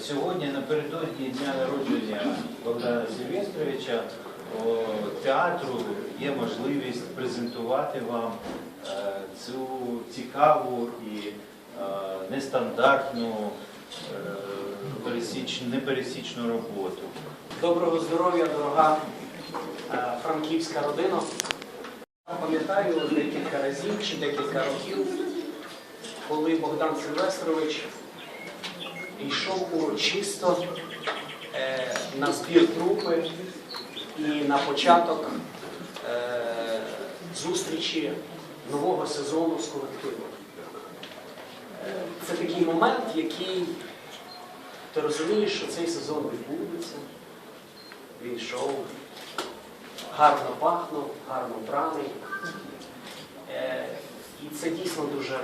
сьогодні напередодні дня народження Богдана Сильвестровича театру є можливість презентувати вам е, цю цікаву і е, нестандартну, е, непересічну роботу. Доброго здоров'я, дорога е, франківська родина. Пам'ятаю декілька разів чи декілька років, коли Богдан Сильвестрович йшов урочисто е, на збір трупи і на початок е, зустрічі нового сезону з колективом. Це такий момент, який ти розумієш, що цей сезон відбудеться. Він йшов, гарно пахнув, гарно браний. Е, і це дійсно дуже,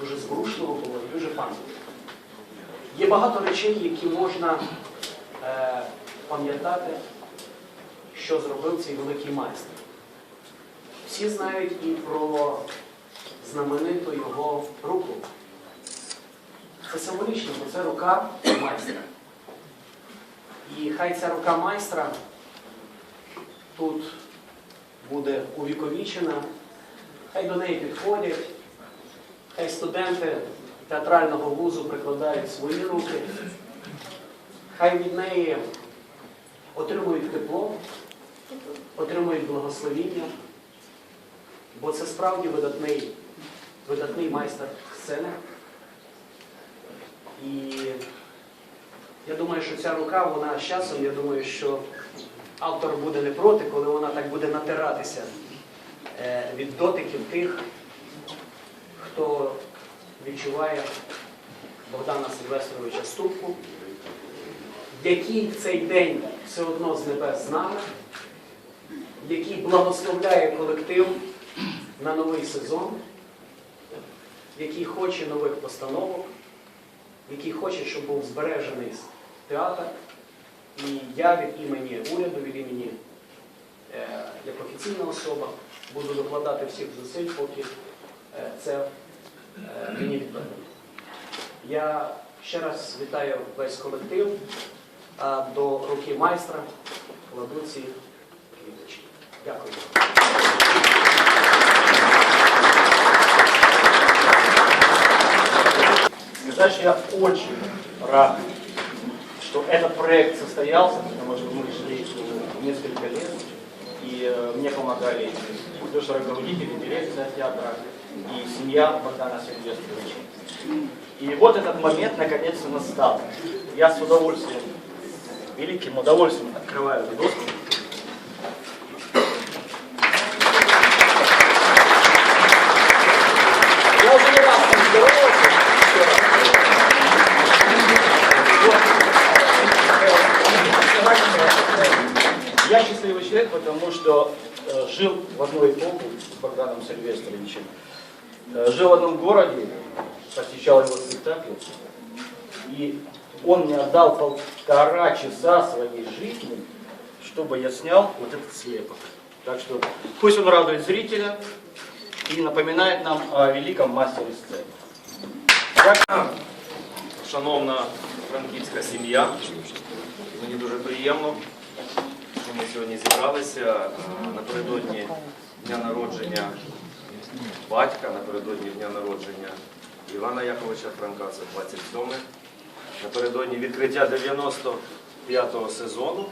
дуже зворушливо було і дуже пам'ятно. Є багато речей, які можна е, пам'ятати, що зробив цей великий майстер. Всі знають і про знамениту його руку. Це символічно, бо це рука майстра. І хай ця рука майстра тут буде увіковічена, хай до неї підходять, хай студенти театрального вузу прикладають свої руки, хай від неї отримують тепло, отримують благословіння, бо це справді видатний, видатний майстер сцени. І я думаю, що ця рука, вона з часом, я думаю, що автор буде не проти, коли вона так буде натиратися е, від дотиків тих, хто відчуває Богдана Сильвестровича Ступку, який в цей день все одно з небес з нами, який благословляє колектив на новий сезон, який хоче нових постановок який хоче, щоб був збережений театр. І я від імені уряду, від імені е, як офіційна особа буду докладати всіх зусиль, поки е, це мені відповідно. Я ще раз вітаю весь колектив, а до руки майстра кладу ці квіточки. Дякую. Знаешь, я очень рад, что этот проект состоялся, потому что мы шли э, несколько лет, и э, мне помогали тоже руководители, дирекция театра и семья Богдана Сильвестровича. И вот этот момент наконец-то настал. Я с удовольствием, великим удовольствием открываю эту доску. Я счастливый человек, потому что э, жил в одной эпоху с Богданом Сильвестровичем. Э, жил в одном городе, посещал его спектакли. И он мне отдал полтора часа своей жизни, чтобы я снял вот этот слепок. Так что пусть он радует зрителя и напоминает нам о великом мастере сцены. Шановна франківська сім'я, мені дуже приємно, що ми сьогодні зібралися е, напередодні дня народження батька, напередодні дня народження Івана Яковича Франка, це 27 напередодні відкриття 95-го сезону.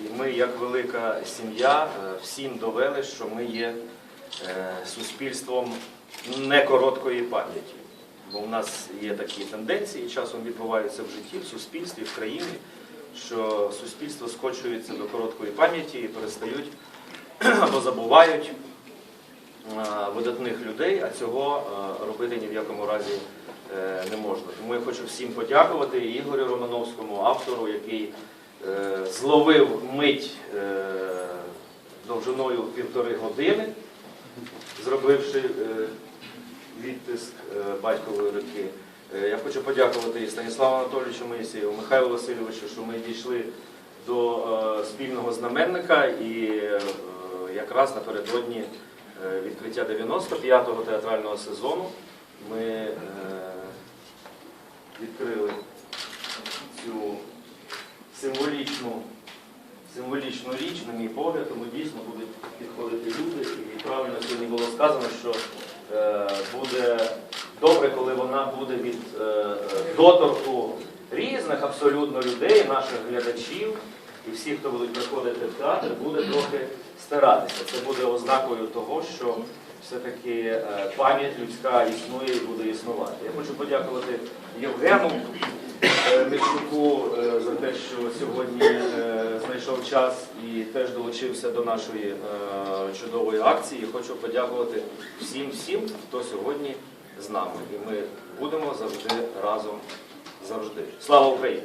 І ми, як велика сім'я, е, всім довели, що ми є е, суспільством не короткої пам'яті. Бо в нас є такі тенденції, часом відбуваються в житті, в суспільстві, в країні, що суспільство скочується до короткої пам'яті і перестають або забувають видатних людей, а цього е, робити ні в якому разі е, не можна. Тому я хочу всім подякувати Ігорю Романовському, автору, який е, зловив мить е, довжиною півтори години, зробивши е, відтиск е, батькової руки. Е, Я хочу подякувати і Станіславу Анатолійовичу Моїсеєву, Михайлу Васильовичу, що ми дійшли до е, спільного знаменника і е, якраз напередодні е, відкриття 95-го театрального сезону. Ми е, відкрили цю символічну, символічну річ, на мій погляд, тому дійсно будуть підходити люди. І правильно сьогодні було сказано, що е, буде добре, коли вона буде від е, е, доторку різних абсолютно людей, наших глядачів і всіх, хто будуть приходити в театр, буде трохи старатися. Це буде ознакою того, що все-таки е, пам'ять людська існує і буде існувати. Я хочу подякувати Євгену е, Мельчуку е, за те, що сьогодні знайшов час і теж долучився до нашої чудової акції. Хочу подякувати всім всім, хто сьогодні з нами. І ми будемо завжди разом завжди. Слава Україні!